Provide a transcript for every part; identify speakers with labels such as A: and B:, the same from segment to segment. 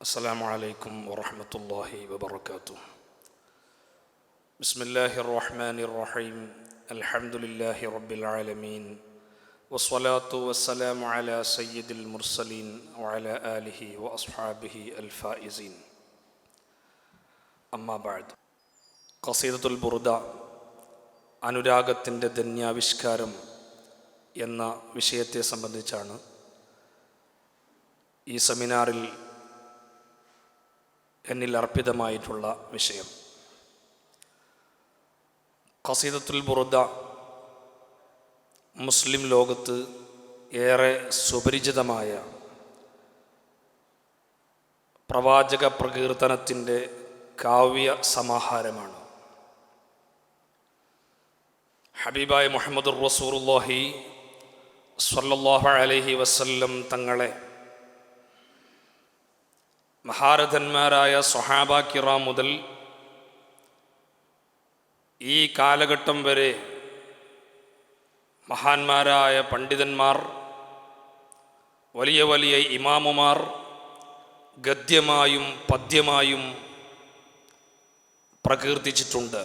A: السلام عليكم ورحمة الله وبركاته بسم الله الرحمن الرحيم الحمد لله رب العالمين والصلاة والسلام على سيد المرسلين وعلى آله وأصحابه الفائزين أما بعد قصيدة البردة അനുരാഗത്തിൻ്റെ ധന്യാവിഷ്കാരം എന്ന വിഷയത്തെ സംബന്ധിച്ചാണ് ഈ സെമിനാറിൽ എന്നിൽ അർപ്പിതമായിട്ടുള്ള വിഷയം. ഖസീദത്തുൽ ബുറുദ മുസ്ലിം ലോകത്ത് ഏറെ സുപരിചിതമായ പ്രവാചക പ്രകീർത്തനത്തിന്റെ കാവ്യ സമാഹാരമാണ്. ഹബീബായ് മുഹമ്മദ് റസൂറുല്ലാഹി സ്വല്ലല്ലാഹു അലഹി വസല്ലം തങ്ങളെ മഹാരഥന്മാരായ സൊഹാബാക്കിറ കിറാം മുതൽ ഈ കാലഘട്ടം വരെ മഹാന്മാരായ പണ്ഡിതന്മാർ വലിയ വലിയ ഇമാമുമാർ ഗദ്യമായും പദ്യമായും പ്രകീർത്തിച്ചിട്ടുണ്ട്.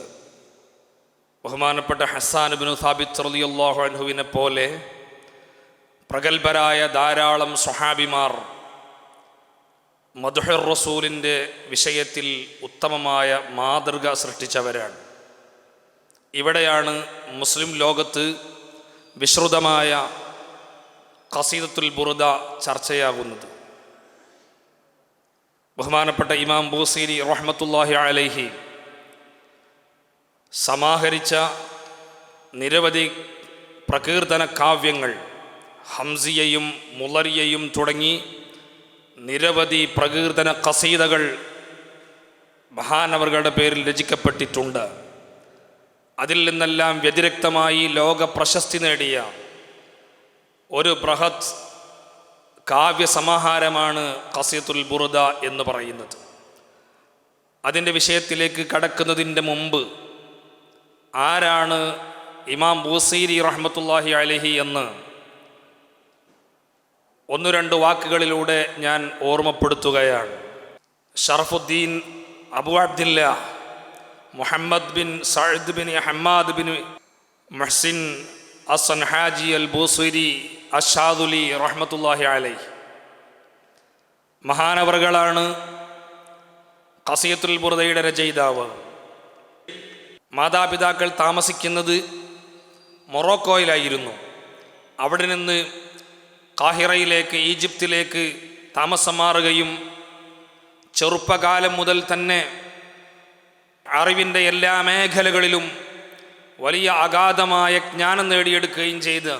A: ബഹുമാനപ്പെട്ട ഹസാൻ ബിനു സാബിത് റളിയല്ലാഹു അൻഹുവിനെ പോലെ പ്രഗത്ഭരായ ധാരാളം സ്വഹാബിമാർ മധുഹർ റസൂലിന്റെ വിഷയത്തിൽ ഉത്തമമായ മാതൃക സൃഷ്ടിച്ചവരാണ്. ഇവിടെയാണ് മുസ്ലിം ലോകത്ത് വിശ്രുതമായ ഖസീദത്തുൽ ബുറുദ ചർച്ചയാകുന്നത്. ബഹുമാനപ്പെട്ട ഇമാം ബൂസീരി റഹ്മത്തുല്ലാഹി അലൈഹി സമാഹരിച്ച നിരവധി പ്രകീർത്തന കാവ്യങ്ങൾ ഹംസിയയും മുലറിയയും തുടങ്ങി നിരവധി പ്രകീർത്തന കസീതകൾ മഹാനവറുകളുടെ പേരിൽ രചിക്കപ്പെട്ടിട്ടുണ്ട്. അതിൽ നിന്നെല്ലാം വ്യതിരക്തമായി ലോക പ്രശസ്തി നേടിയ ഒരു ബൃഹത് കാവ്യസമാഹാരമാണ് കസീത്തുൽ ബുറുദ എന്ന് പറയുന്നത്. അതിന്റെ വിഷയത്തിലേക്ക് കടക്കുന്നതിന്റെ മുമ്പ് ആരാണ് ഇമാം ബൂസീരി റഹ്മത്തുല്ലാഹി അലഹി എന്ന് ഒന്നു രണ്ട് വാക്കുകളിലൂടെ ഞാൻ ഓർമ്മപ്പെടുത്തുകയാണ്. Sharafuddin Abu Abdillah Muhammad bin Saad bin Hammad bin Mahsin Asan Haji al Busiri Ashaduli റഹ്മത്തുല്ലാഹി അലൈ മഹാനവറുകളാണ് കസിയത്തുൽ ബുറദയുടെ രചയിതാവ്. മാതാപിതാക്കൾ താമസിക്കുന്നത് മൊറോക്കോയിലായിരുന്നു. അവിടെ നിന്ന് കാഹിറയിലേക്ക് ഈജിപ്തിലേക്ക് താമസം മാറുകയും ചെറുപ്പകാലം മുതൽ തന്നെ അറിവിന്റെ എല്ലാ മേഖലകളിലും വലിയ അഗാധമായ ജ്ഞാനം നേടിയെടുക്കുകയും ചെയ്ത്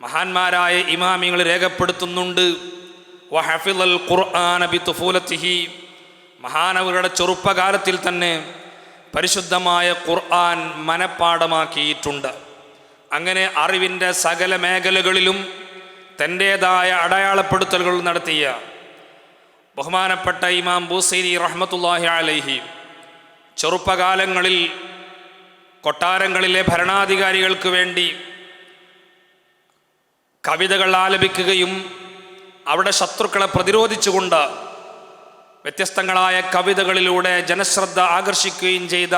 A: മഹാന്മാരായ ഇമാമിങ്ങൾ രേഖപ്പെടുത്തുന്നുണ്ട്. വഹഫിൽ ഖുർആൻ ബി തുഫൂലത്തിഹി മഹാനവരുടെ ചെറുപ്പകാലത്തിൽ തന്നെ പരിശുദ്ധമായ ഖുർആൻ മനഃപ്പാടമാക്കിയിട്ടുണ്ട് അങ്ങനെ അറിവിന്റെ സകല മേഖലകളിലും തന്റേതായ അടയാളപ്പെടുത്തലുകൾ നടത്തിയ ബഹുമാനപ്പെട്ട ഇമാം ബൂസൈരി റഹ്മത്തുല്ലാഹി അലൈഹി ചെറുപ്പകാലങ്ങളിൽ കൊട്ടാരങ്ങളിലെ ഭരണാധികാരികൾക്ക് വേണ്ടി കവിതകൾ ആലപിക്കുകയും അവിടെ ശത്രുക്കളെ പ്രതിരോധിച്ചുകൊണ്ട് വ്യത്യസ്തങ്ങളായ കവിതകളിലൂടെ ജനശ്രദ്ധ ആകർഷിക്കുകയും ചെയ്ത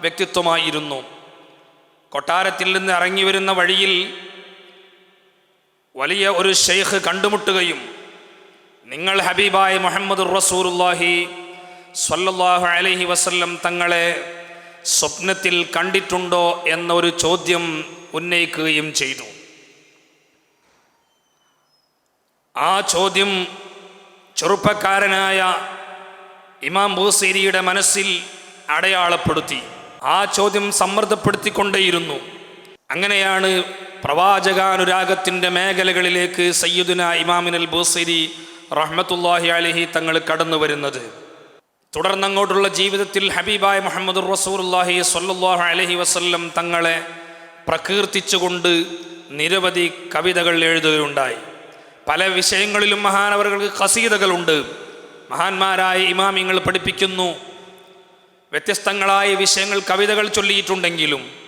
A: വ്യക്തിത്വമായിരുന്നു. കൊട്ടാരത്തിൽ നിന്ന് ഇറങ്ങി വരുന്ന വഴിയിൽ വലിയ ഒരു ഷെയ്ഖ് കണ്ടുമുട്ടുകയും നിങ്ങൾ ഹബീബായ മുഹമ്മദ് റസൂലുല്ലാഹി സ്വല്ലല്ലാഹു അലൈഹി വസല്ലം തങ്ങളെ സ്വപ്നത്തിൽ കണ്ടിട്ടുണ്ടോ എന്നൊരു ചോദ്യം ഉന്നയിക്കുകയും ചെയ്തു. ആ ചോദ്യം ചെറുപ്പക്കാരനായ ഇമാം ബൂസേരിയുടെ മനസ്സിൽ അടയാളപ്പെടുത്തി. ആ ചോദ്യം സമ്മർദ്ദപ്പെടുത്തിക്കൊണ്ടേയിരുന്നു. അങ്ങനെയാണ് പ്രവാചകാനുരാഗത്തിന്റെ മേഖലകളിലേക്ക് സയ്യിദുന ഇമാമിനൽ ബൂസരി റഹ്മത്തുല്ലാഹി അലഹി തങ്ങൾ കടന്നു വരുന്നത്. തുടർന്നങ്ങോട്ടുള്ള ജീവിതത്തിൽ ഹബീബായ മുഹമ്മദ് റസൂർല്ലാഹി സല്ലാഹു അലഹി വസ്ല്ലം തങ്ങളെ പ്രകീർത്തിച്ചുകൊണ്ട് നിരവധി കവിതകൾ എഴുതുകയുണ്ടായി. പല വിഷയങ്ങളിലും മഹാനവർക്ക് കസീതകളുണ്ട് മഹാന്മാരായ ഇമാമിങ്ങൾ പഠിപ്പിക്കുന്നു. വ്യത്യസ്തങ്ങളായ വിഷയങ്ങൾ കവിതകൾ ചൊല്ലിയിട്ടുണ്ടെങ്കിലും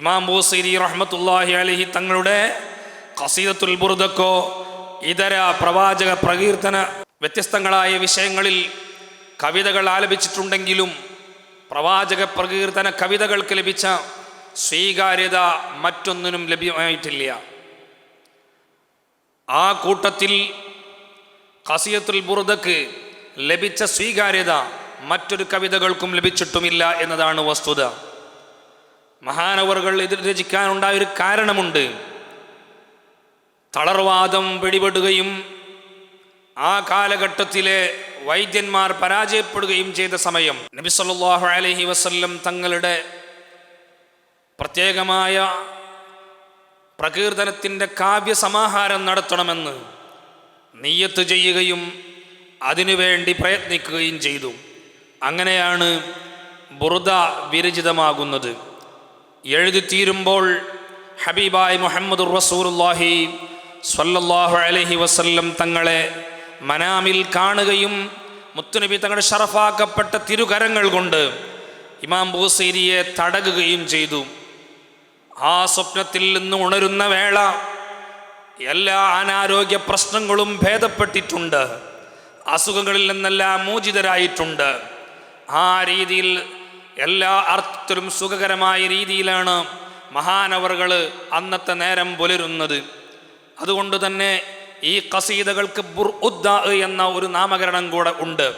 A: ഇമാം ബൂസീരി റഹ്മത്തുല്ലാഹി അലഹി തങ്ങളുടെ ഖസീദത്തുൽ ബുർദക്കോ ഇതര പ്രവാചക പ്രകീർത്തന വ്യത്യസ്തങ്ങളായ വിഷയങ്ങളിൽ കവിതകൾ ആലപിച്ചിട്ടുണ്ടെങ്കിലും പ്രവാചക പ്രകീർത്തന കവിതകൾക്ക് ലഭിച്ച സ്വീകാര്യത മറ്റൊന്നിനും ലഭ്യമായിട്ടില്ല. ആ കൂട്ടത്തിൽ ഖസിയത്തുൽ ബുർദക്ക് ലഭിച്ച സ്വീകാര്യത മറ്റൊരു കവിതകൾക്കും ലഭിച്ചിട്ടുമില്ല എന്നതാണ് വസ്തുത. മഹാനവറുകൾ ഇത് രചിക്കാനുണ്ടായ ഒരു കാരണമുണ്ട്. തളർവാദം പിടിപെടുകയും ആ കാലഘട്ടത്തിലെ വൈദ്യന്മാർ പരാജയപ്പെടുകയും ചെയ്ത സമയം നബി സല്ലാഹു അലഹി വസ്ല്ലം തങ്ങളുടെ പ്രത്യേകമായ പ്രകീർത്തനത്തിന്റെ കാവ്യസമാഹാരം നടത്തണമെന്ന് നെയ്യത്ത് ചെയ്യുകയും അതിനുവേണ്ടി പ്രയത്നിക്കുകയും ചെയ്തു. അങ്ങനെയാണ് ബുറുദ വിരചിതമാകുന്നത്. എഴുതി തീരുമ്പോൾ ഹബീബായ് മുഹമ്മദ് റസൂലുല്ലാഹി സ്വല്ലല്ലാഹു അലഹി വസല്ലം തങ്ങളെ മനാമിൽ കാണുകയും മുത്തുനബി തങ്ങളുടെ ഷറഫാക്കപ്പെട്ട തിരുകരങ്ങൾ കൊണ്ട് ഇമാം ബൂസേരിയെ തടകുകയും ചെയ്തു. ആ സ്വപ്നത്തിൽ നിന്ന് ഉണരുന്ന വേള എല്ലാ അനാരോഗ്യ പ്രശ്നങ്ങളും ഭേദപ്പെട്ടിട്ടുണ്ട്. അസുഖങ്ങളിൽ നിന്നെല്ലാം മോചിതരായിട്ടുണ്ട്. ആ രീതിയിൽ എല്ലാ അർത്ഥത്തിലും സുഖകരമായ രീതിയിലാണ് മഹാനവറുകൾ അന്നത്തെ നേരം പുലരുന്നത്. അതുകൊണ്ട് തന്നെ ഈ കസീദകൾക്ക് ബുർ ഉദ്ദ എന്ന ഒരു നാമകരണം കൂടെ ഉണ്ട്.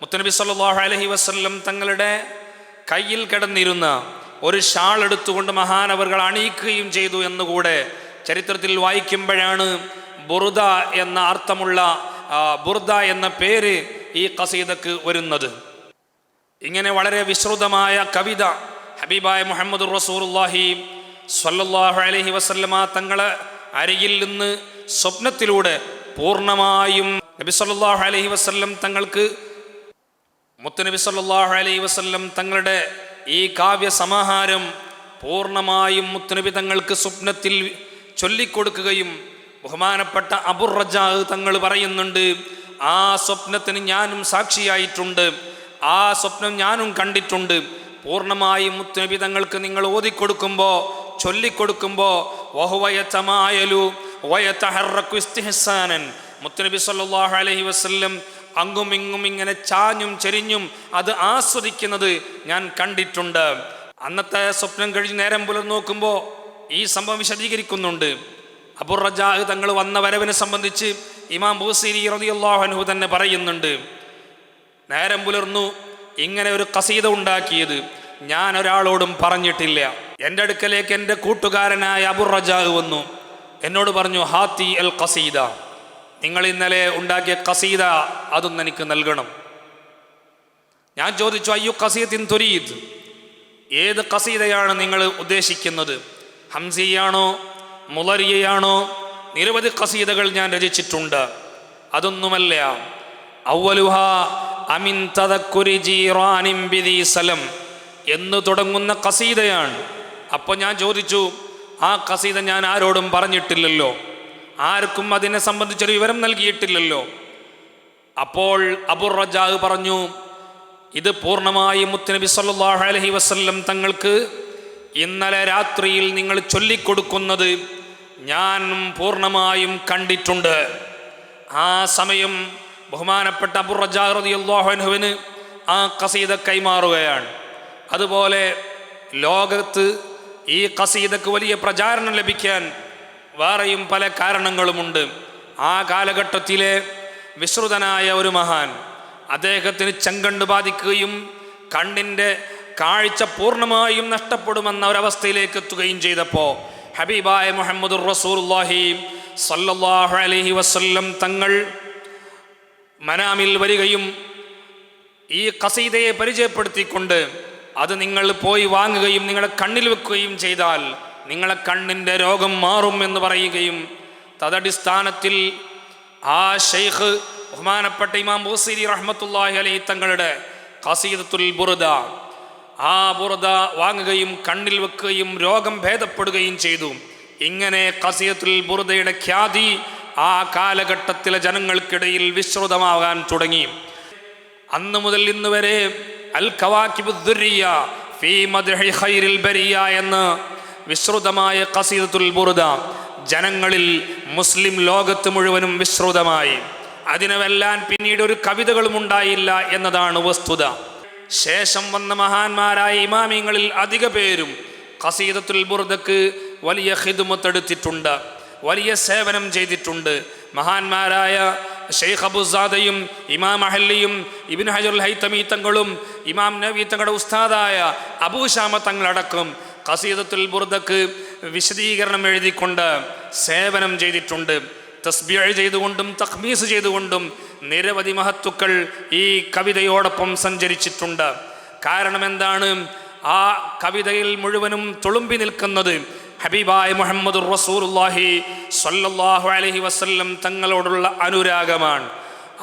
A: മുത്തനബി സല്ലാഹു അലഹി വസ്ല്ലം തങ്ങളുടെ കയ്യിൽ കിടന്നിരുന്ന ഒരു ഷാൾ എടുത്തുകൊണ്ട് മഹാനവറുകൾ അണിയിക്കുകയും ചെയ്തു എന്നുകൂടെ ചരിത്രത്തിൽ വായിക്കുമ്പോഴാണ് ബുറുദ എന്ന അർത്ഥമുള്ള ബുർദ എന്ന പേര് ഈ കസീദക്ക് വരുന്നത്. ഇങ്ങനെ വളരെ വിശ്രുതമായ കവിത ഹബീബായ മുഹമ്മദ് റസൂറുല്ലാഹി സല്ലാഹു അലഹി വസല്ലമ തങ്ങളെ അരികിൽ നിന്ന് സ്വപ്നത്തിലൂടെ പൂർണമായും നബി സല്ലാഹു അലഹി വസ്ല്ലം തങ്ങൾക്ക് മുത്തുനബി സല്ലാഹു അലൈഹി വസ്ല്ലം തങ്ങളുടെ ഈ കാവ്യ സമാഹാരം പൂർണമായും മുത്തുനബി തങ്ങൾക്ക് സ്വപ്നത്തിൽ ചൊല്ലിക്കൊടുക്കുകയും ബഹുമാനപ്പെട്ട അബുർ റജാഹ് തങ്ങൾ പറയുന്നുണ്ട് ആ സ്വപ്നത്തിന് ഞാനും സാക്ഷിയായിട്ടുണ്ട്. ആ സ്വപ്നം ഞാനും കണ്ടിട്ടുണ്ട്. പൂർണമായും മുത്തുനബി തങ്ങൾക്ക് നിങ്ങൾ ഓതിക്കൊടുക്കുമ്പോൾ ചൊല്ലിക്കൊടുക്കുമ്പോൾ വഹുവയത്തമായലു വയത്തഹറക്കു ഇസ്തിഹസാനൻ. മുത്തുനബി സല്ലാഹു അലഹി വസല്ലം അങ്ങും ഇങ്ങും ഇങ്ങനെ ചാഞ്ഞും ചെരിഞ്ഞും അത് ആസ്വദിക്കുന്നത് ഞാൻ കണ്ടിട്ടുണ്ട്. അന്നത്തെ സ്വപ്നം കഴിഞ്ഞ് നേരം പുലർ നോക്കുമ്പോൾ ഈ സംഭവം വിശദീകരിക്കുന്നുണ്ട്. അബുർ റജാഹ് തങ്ങൾ വന്ന വരവിനെ സംബന്ധിച്ച് ഇമാം ബൂസിരി അൻഹു തന്നെ പറയുന്നുണ്ട്. നേരം പുലർന്നു. ഇങ്ങനെ ഒരു കസീത ഉണ്ടാക്കിയത് ഞാൻ ഒരാളോടും പറഞ്ഞിട്ടില്ല. എന്റെ അടുക്കലേക്ക് എന്റെ കൂട്ടുകാരനായ അബുർ റജാഹ് വന്നു. എന്നോട് പറഞ്ഞു ഹാത്തി അൽ കസീദ. നിങ്ങൾ ഇന്നലെ ഉണ്ടാക്കിയ കസീദ അതൊന്ന് എനിക്ക് നൽകണം. ഞാൻ ചോദിച്ചു അയ്യു കസീദിൻ തുരീദ്? ഏത് കസീതയാണ് നിങ്ങൾ ഉദ്ദേശിക്കുന്നത്? ഹംസിയാണോ? മുളരിയയാണോ? നിരവധി കസീതകൾ ഞാൻ രചിച്ചിട്ടുണ്ട്. അതൊന്നുമല്ല. അവലുഹ അമിൻ തദക്കുരി ജീറാനിം സലം എന്ന് തുടങ്ങുന്ന കസീതയാണ് അപ്പോൾ ഞാൻ ചോദിച്ചു ആ കസീത ഞാൻ ആരോടും പറഞ്ഞിട്ടില്ലല്ലോ. ആർക്കും അതിനെ സംബന്ധിച്ചൊരു വിവരം നൽകിയിട്ടില്ലല്ലോ. അപ്പോൾ അബുർ റജാഹ് പറഞ്ഞു ഇത് പൂർണമായും മുത്തുനബി സല്ലല്ലാഹു അലഹി വസ്ല്ലം തങ്ങൾക്ക് ഇന്നലെ രാത്രിയിൽ നിങ്ങൾ ചൊല്ലിക്കൊടുക്കുന്നത് ഞാൻ പൂർണമായും കണ്ടിട്ടുണ്ട്. ആ സമയം ബഹുമാനപ്പെട്ട അൻഹുവിന് ആ കസീത കൈമാറുകയാണ്. അതുപോലെ ലോകത്ത് ഈ കസീതക്ക് വലിയ പ്രചാരണം ലഭിക്കാൻ വേറെയും പല കാരണങ്ങളുമുണ്ട്. ആ കാലഘട്ടത്തിലെ വിശ്രുതനായ ഒരു മഹാൻ അദ്ദേഹത്തിന് ചെങ്കണ്ട് ബാധിക്കുകയും കണ്ണിന്റെ കാഴ്ച പൂർണമായും നഷ്ടപ്പെടുമെന്ന ഒരവസ്ഥയിലേക്ക് എത്തുകയും ചെയ്തപ്പോൾ ഹബീബായ മുഹമ്മദ് റസൂലുള്ളാഹി സല്ലല്ലാഹു അലൈഹി വസല്ലം തങ്ങൾ മനാമിൽ വരികയും ഈ കസീതയെ പരിചയപ്പെടുത്തിക്കൊണ്ട് അത് നിങ്ങൾ പോയി വാങ്ങുകയും നിങ്ങളുടെ കണ്ണിൽ വെക്കുകയും ചെയ്താൽ നിങ്ങളെ കണ്ണിന്റെ രോഗം മാറും എന്ന് പറയുകയും തദടിസ്ഥാനത്തിൽ ആ ഷെയ്ഖ് ബഹുമാനപ്പെട്ട ഇമാം ബൂസിരി റഹ്മത്തുല്ലാഹി അലൈ തങ്ങളുടെ കസീദത്തുൽ ബുറുദ ആ ബുറുദ വാങ്ങുകയും കണ്ണിൽ വെക്കുകയും രോഗം ഭേദപ്പെടുകയും ചെയ്തു. ഇങ്ങനെ കസീദത്തുൽ ബുറുദയുടെ ഖ്യാതി ആ കാലഘട്ടത്തിലെ ജനങ്ങൾക്കിടയിൽ വിശ്രുതമാകാൻ തുടങ്ങി. അന്ന് മുതൽ ഇന്ന് വരെ അൽ കവാക്കിബുദ്ദുരിയ ഫീ മദ്ഹി ഖൈരിൽ എന്ന് വിശ്രുതമായ ഖസീദത്തുൽ ബുറുദ ജനങ്ങളിൽ മുസ്ലിം ലോകത്ത് മുഴുവനും വിശ്രുതമായി. അതിനെ വെല്ലാൻ പിന്നീട് ഒരു കവിതകളും ഉണ്ടായില്ല എന്നതാണ് വസ്തുത. ശേഷം വന്ന മഹാന്മാരായ ഇമാമിങ്ങളിൽ അധിക പേരും ഖസീദത്തുൽ ബുർദക്ക് വലിയ ഹിദുമത്തെടുത്തിട്ടുണ്ട് വലിയ സേവനം ചെയ്തിട്ടുണ്ട്. മഹാന്മാരായ ഷെയ്ഖ് അബുസാദയും ഇമാം അഹല്ലിയും ഇബിൻ ഹജുൽ ഹൈത്തമി തങ്ങളും ഇമാം നബി തങ്ങളുടെ ഉസ്താദായ അബൂഷാമ തങ്ങളടക്കം ഖസീദത്തുൽ ബുർദക്ക് വിശദീകരണം എഴുതിക്കൊണ്ട് സേവനം ചെയ്തിട്ടുണ്ട്. തസ്ബിയ ചെയ്തുകൊണ്ടും തഖ്മീസ് ചെയ്തുകൊണ്ടും നിരവധി മഹത്തുക്കൾ ഈ കവിതയോടൊപ്പം സഞ്ചരിച്ചിട്ടുണ്ട്. കാരണം എന്താണ് ആ കവിതയിൽ മുഴുവനും തുളുമ്പി നിൽക്കുന്നത് ഹബീബായ മുഹമ്മദ് റസൂലുള്ളാഹി സ്വല്ലല്ലാഹു അലഹി വസ്ല്ലം തങ്ങളോടുള്ള അനുരാഗമാണ്.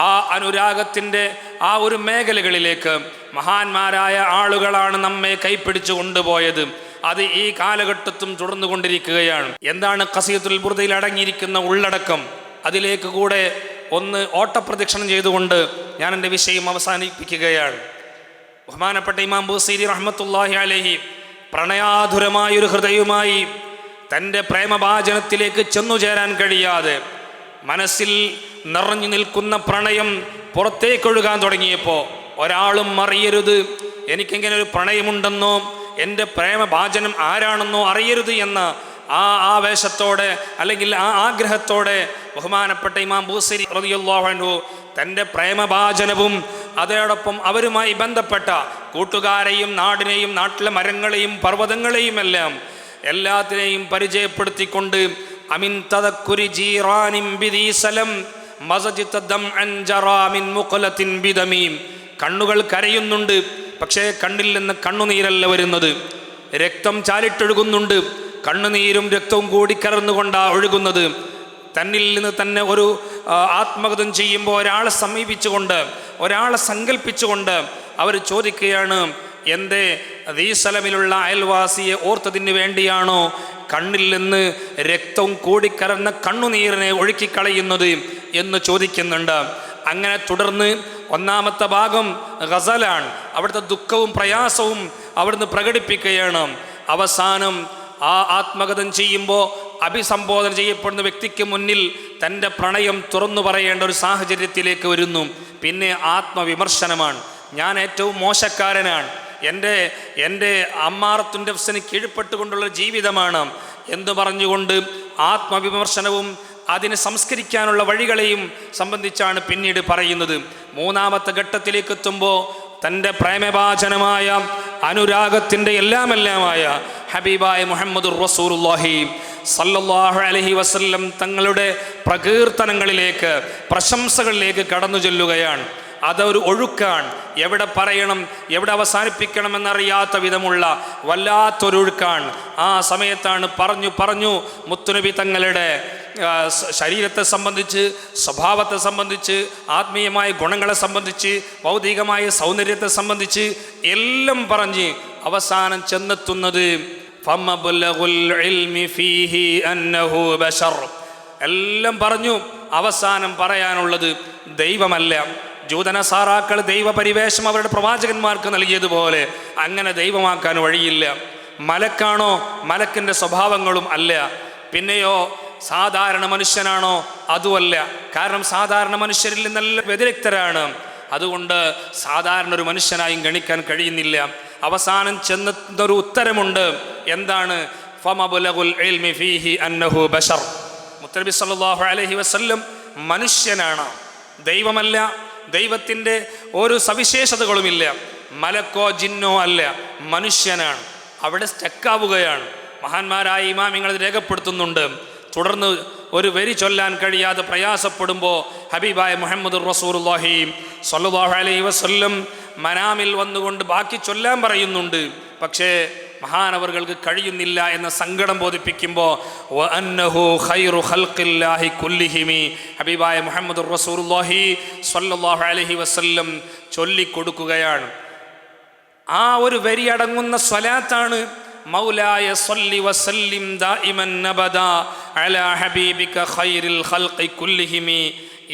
A: ആ അനുരാഗത്തിന്റെ ആ ഒരു മേഖലകളിലേക്ക് മഹാന്മാരായ ആളുകളാണ് നമ്മെ കൈപ്പിടിച്ചു കൊണ്ടുപോയത്. അത് ഈ കാലഘട്ടത്തും തുടർന്നു കൊണ്ടിരിക്കുകയാണ് എന്താണ് കസീത്തുൽ ബുർദയിൽ അടങ്ങിയിരിക്കുന്ന ഉള്ളടക്കം? അതിലേക്ക് കൂടെ ഒന്ന് ഓട്ടപ്രദക്ഷിണം ചെയ്തുകൊണ്ട് ഞാൻ എന്റെ വിഷയം അവസാനിപ്പിക്കുകയാണ്. ബഹുമാനപ്പെട്ട ഇമാം ബുസീരി റഹ്മത്തുല്ലാഹി അലഹി പ്രണയാധുരമായൊരു ഹൃദയവുമായി തന്റെ പ്രേമഭാചനത്തിലേക്ക് ചെന്നു ചേരാൻ കഴിയാതെ മനസ്സിൽ നിറഞ്ഞു നിൽക്കുന്ന പ്രണയം പുറത്തേക്കൊഴുകാൻ തുടങ്ങിയപ്പോൾ ഒരാളും അറിയരുത് എനിക്കിങ്ങനെ ഒരു പ്രണയമുണ്ടെന്നോ എന്റെ പ്രേമഭാചനം ആരാണെന്നോ അറിയരുത് എന്ന ആ ആവേശത്തോടെ അല്ലെങ്കിൽ ആ ആഗ്രഹത്തോടെ ബഹുമാനപ്പെട്ട ഇമാം ബൂസരി റളിയല്ലാഹു തന്റെ പ്രേമഭാചനവും അതോടൊപ്പം അവരുമായി ബന്ധപ്പെട്ട കൂട്ടുകാരെയും നാടിനെയും നാട്ടിലെ മരങ്ങളെയും പർവതങ്ങളെയും എല്ലാം എല്ലാത്തിനെയും പരിചയപ്പെടുത്തിക്കൊണ്ട് അമിൻ തദക്കുരി ജീറാനിം ബിദീസലം മസജിത്ത ദം അൻ ജറാ മിൻ മുഖലത്തിൻ ബിദമീം. കണ്ണുകൾ കരയുന്നുണ്ട് പക്ഷേ കണ്ണിൽ നിന്ന് കണ്ണുനീരല്ല വരുന്നത്. രക്തം ചാലിട്ടൊഴുകുന്നുണ്ട് കണ്ണുനീരും രക്തവും കൂടി കലർന്നുകൊണ്ടാണ് ഒഴുകുന്നത്. തന്നിൽ നിന്ന് തന്നെ ഒരു ആത്മഗതം ചെയ്യുമ്പോൾ ഒരാളെ സമീപിച്ചുകൊണ്ട് ഒരാളെ സങ്കല്പിച്ചുകൊണ്ട് അവർ ചോദിക്കുകയാണ് എന്റെ റീസലമിലുള്ള അയൽവാസിയെ ഓർത്തതിന് വേണ്ടിയാണോ കണ്ണിൽ നിന്ന് രക്തവും കൂടിക്കലർന്ന കണ്ണുനീരിനെ ഒഴുക്കിക്കളയുന്നത് എന്ന് ചോദിക്കുന്നുണ്ട്. അങ്ങനെ തുടർന്ന് ഒന്നാമത്തെ ഭാഗം ഗസലാണ്. അവിടുത്തെ ദുഃഖവും പ്രയാസവും അവിടുന്ന് പ്രകടിപ്പിക്കുകയാണ്. അവസാനം ആ ആത്മകഥം ചെയ്യുമ്പോൾ അഭിസംബോധന ചെയ്യപ്പെടുന്ന വ്യക്തിക്ക് മുന്നിൽ തന്റെ പ്രണയം തുറന്നു പറയേണ്ട ഒരു സാഹചര്യത്തിലേക്ക് വരുന്നു. പിന്നെ ആത്മവിമർശനമാണ്. ഞാൻ ഏറ്റവും മോശക്കാരനാണ്. എന്റെ എന്റെ അമ്മാറത്തുന്റെ ഫിസിന് കീഴ്പ്പെട്ടുകൊണ്ടുള്ള ജീവിതമാണ് എന്ന് പറഞ്ഞുകൊണ്ട് ആത്മവിമർശനവും അതിനെ സംസ്കരിക്കാനുള്ള വഴികളെയും സംബന്ധിച്ചാണ് പിന്നീട് പറയുന്നത്. മൂന്നാമത്തെ ഘട്ടത്തിലേക്ക് എത്തുമ്പോൾ തന്റെ പ്രേമഭാചനമായ അനുരാഗത്തിന്റെ എല്ലാമെല്ലാമായ ഹബീബായ മുഹമ്മദ് റസൂറുല്ലാഹി സല്ലല്ലാഹു അലഹി വസല്ലം തങ്ങളുടെ പ്രകീർത്തനങ്ങളിലേക്ക് പ്രശംസകളിലേക്ക് കടന്നു ചെല്ലുകയാണ്. അതൊരു ഒഴുക്കാണ്. എവിടെ പറയണം എവിടെ അവസാനിപ്പിക്കണമെന്നറിയാത്ത വിധമുള്ള വല്ലാത്തൊരൊഴുക്കാണ് ആ സമയത്താണ് പറഞ്ഞു പറഞ്ഞു മുത്തുനബി തങ്ങളുടെ ശരീരത്തെ സംബന്ധിച്ച് സ്വഭാവത്തെ സംബന്ധിച്ച് ആത്മീയമായ ഗുണങ്ങളെ സംബന്ധിച്ച് ഭൗതികമായ സൗന്ദര്യത്തെ സംബന്ധിച്ച് എല്ലാം പറഞ്ഞ് അവസാനം ചെന്നെത്തുന്നത്. എല്ലാം പറഞ്ഞു അവസാനം പറയാനുള്ളത് ദൈവമല്ല. ജൂതന സാറാക്കൾ ദൈവപരിവേഷം അവരുടെ പ്രവാചകന്മാർക്ക് നൽകിയതുപോലെ അങ്ങനെ ദൈവമാക്കാൻ വഴിയില്ല. മലക്കാണോ? മലക്കിന്റെ സ്വഭാവങ്ങളും അല്ല. പിന്നെയോ സാധാരണ മനുഷ്യനാണോ? അതുമല്ല. കാരണം സാധാരണ മനുഷ്യരിൽ നല്ല വ്യതിരിക്തരാണ്. അതുകൊണ്ട് സാധാരണ ഒരു മനുഷ്യനായും ഗണിക്കാൻ കഴിയുന്നില്ല. അവസാനം ചെന്നൊരു ഉത്തരമുണ്ട്. എന്താണ്? മുത്തനബി സല്ലല്ലാഹു അലൈഹി വസല്ലം മനുഷ്യനാണ്. ദൈവമല്ല. ദൈവത്തിന്റെ ഒരു സവിശേഷതകളുമില്ല. മലക്കോ ജിന്നോ അല്ല. മനുഷ്യനാണ്. അവിടെ സ്റ്റക്കാവുകയാണ്. മഹാന്മാരായ ഇമാമിങ്ങൾ രേഖപ്പെടുത്തുന്നുണ്ട്. തുടർന്ന് ഒരു വരി ചൊല്ലാൻ കഴിയാതെ പ്രയാസപ്പെടുമ്പോൾ ഹബീബായ മുഹമ്മദ് റസൂർഹി സല്ലല്ലാഹു അലൈ വസ്ല്ലം മനാമിൽ വന്നുകൊണ്ട് ബാക്കി ചൊല്ലാൻ പറയുന്നുണ്ട്. പക്ഷേ മഹാനവറുകൾക്ക് കഴിയുന്നില്ല എന്ന സങ്കടം ബോധിപ്പിക്കുമ്പോൾ ഹബീബായ മുഹമ്മദ് റസൂലുള്ളാഹി സ്വല്ലല്ലാഹു അലൈഹി വസല്ലം ചൊല്ലിക്കൊടുക്കുകയാണ്. ആ ഒരു വരി അടങ്ങുന്ന സ്വലാത്താണ് മൗലായ സല്ലി വസല്ലിം ദായിമൻ നബദ അലാ ഹബീബിക ഖൈറിൽ ഖൽഖി കുല്ലിഹിമി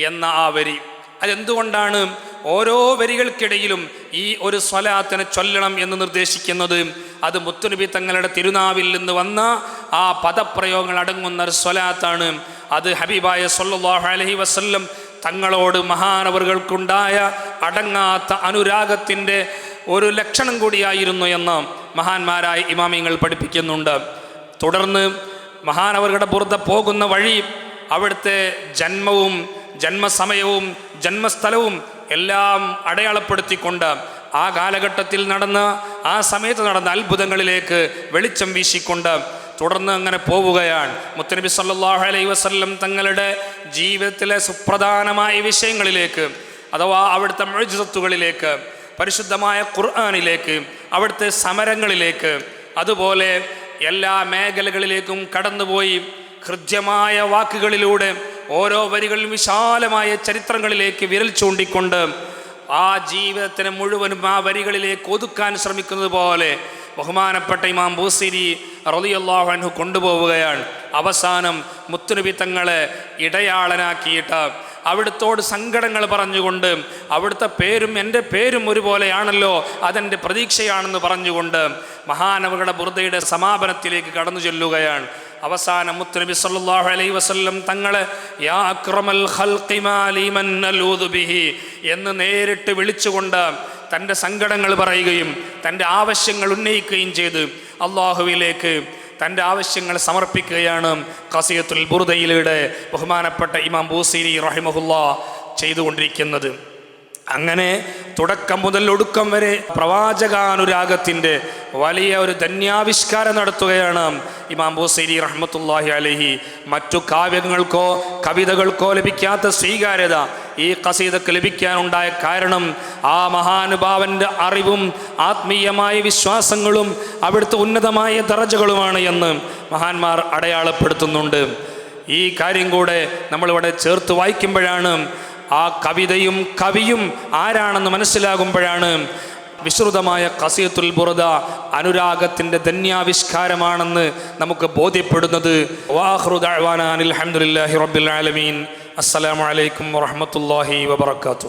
A: എന്ന ആ വരി. അതെന്തുകൊണ്ടാണ്? ഓരോ വരികൾക്കിടയിലും ഈ ഒരു സ്വലാത്തിനെ ചൊല്ലണം എന്ന് നിർദ്ദേശിക്കുന്നത്. അത് മുത്തുനബി തങ്ങളുടെ തിരുനാവിൽ നിന്ന് വന്ന ആ പദപ്രയോഗങ്ങൾ അടങ്ങുന്ന ഒരു സ്വലാത്താണ്. അത് ഹബീബായ സല്ലല്ലാഹു അലഹി വസ്ല്ലം തങ്ങളോട് മഹാനവറുകൾക്കുണ്ടായ അടങ്ങാത്ത അനുരാഗത്തിന്റെ ഒരു ലക്ഷണം കൂടിയായിരുന്നു എന്ന് മഹാന്മാരായ ഇമാമിങ്ങൾ പഠിപ്പിക്കുന്നുണ്ട്. തുടർന്ന് മഹാനവറുടെ പുറത്ത് പോകുന്ന വഴി അവിടുത്തെ ജന്മവും ജന്മസമയവും ജന്മസ്ഥലവും എല്ലാം അടയാളപ്പെടുത്തിക്കൊണ്ട് ആ കാലഘട്ടത്തിൽ നടന്ന ആ സമയത്ത് നടന്ന അത്ഭുതങ്ങളിലേക്ക് വെളിച്ചം വീശിക്കൊണ്ട് തുടർന്ന് അങ്ങനെ പോവുകയാണ്. മുത്തനബി സല്ലാഹു അലൈ വസല്ലം തങ്ങളുടെ ജീവിതത്തിലെ സുപ്രധാനമായ വിഷയങ്ങളിലേക്ക് അഥവാ അവിടുത്തെ മൊഴിജത്തുകളിലേക്ക് പരിശുദ്ധമായ ഖുർആാനിലേക്ക് അവിടുത്തെ സമരങ്ങളിലേക്ക് അതുപോലെ എല്ലാ മേഖലകളിലേക്കും കടന്നുപോയി ഹൃദ്യമായ വാക്കുകളിലൂടെ ഓരോ വരികളിലും വിശാലമായ ചരിത്രങ്ങളിലേക്ക് വിരൽ ചൂണ്ടിക്കൊണ്ട് ആ ജീവിതത്തിനെ മുഴുവനും ആ വരികളിലേക്ക് ഒതുക്കാൻ ശ്രമിക്കുന്നത് പോലെ ബഹുമാനപ്പെട്ട ഇമാം ബൂസിരി റളിയല്ലാഹു അൻഹു കൊണ്ടുപോവുകയാണ്. അവസാനം മുത്തുനബി തങ്ങളെ ഇടയാളനാക്കിയിട്ട് അവിടുത്തോട് സങ്കടങ്ങൾ പറഞ്ഞുകൊണ്ട് അവിടുത്തെ പേരും എന്റെ പേരും ഒരുപോലെയാണല്ലോ അതെന്റെ പ്രതീക്ഷയാണെന്ന് പറഞ്ഞുകൊണ്ട് മഹാനവകളുടെ ബുർദയുടെ സമാപനത്തിലേക്ക് കടന്നു ചെല്ലുകയാണ്. അവസാനം മുത്തുനബി സല്ലല്ലാഹു അലൈഹി വസല്ലം തങ്ങളെ യാ അക്രമൽ ബിഹി എന്ന് നേരിട്ട് വിളിച്ചുകൊണ്ട് തന്റെ സങ്കടങ്ങൾ പറയുകയും തന്റെ ആവശ്യങ്ങൾ ഉന്നയിക്കുകയും ചെയ്ത് അള്ളാഹുവിലേക്ക് തന്റെ ആവശ്യങ്ങൾ സമർപ്പിക്കുകയാണ് ഖസിയത്തുൽ ബുർദയിലൂടെ ബഹുമാനപ്പെട്ട ഇമാം ബൂസിരി റഹിമഹുല്ല ചെയ്തുകൊണ്ടിരിക്കുന്നത്. അങ്ങനെ തുടക്കം മുതൽ ഒടുക്കം വരെ പ്രവാചകാനുരാഗത്തിന്റെ വലിയ ഒരു ധന്യാവിഷ്കാരം നടത്തുകയാണ് ഇമാം ബൂസൈരി റഹ്മത്തുല്ലാഹി അലഹി. മറ്റു കാവ്യങ്ങൾക്കോ കവിതകൾക്കോ ലഭിക്കാത്ത സ്വീകാര്യത ഈ കസീതക്ക് ലഭിക്കാനുണ്ടായ കാരണം ആ മഹാനുഭാവന്റെ അറിവും ആത്മീയമായ വിശ്വാസങ്ങളും അവിടുത്തെ ഉന്നതമായ ദറജകളുമാണ് എന്ന് മഹാന്മാർ അടയാളപ്പെടുത്തുന്നുണ്ട്. ഈ കാര്യം കൂടെ നമ്മളിവിടെ ചേർത്ത് വായിക്കുമ്പോഴാണ് ആ കവിതയും കവിയും ആരാണെന്ന് മനസ്സിലാകുമ്പോഴാണ് വിശ്രുതമായ കസിയത്തുൽ ബുറദ അനുരാഗത്തിന്റെ ധന്യാവിഷ്കാരമാണെന്ന് നമുക്ക് ബോധ്യപ്പെടുന്നത്. വാഹൃദാൻ അലഹമുല്ലാഹി റബ്ബിൽ ആലമീൻ. അസ്സലാമലൈക്കും വറഹമത്തല്ലാഹി വബർക്കാത്തു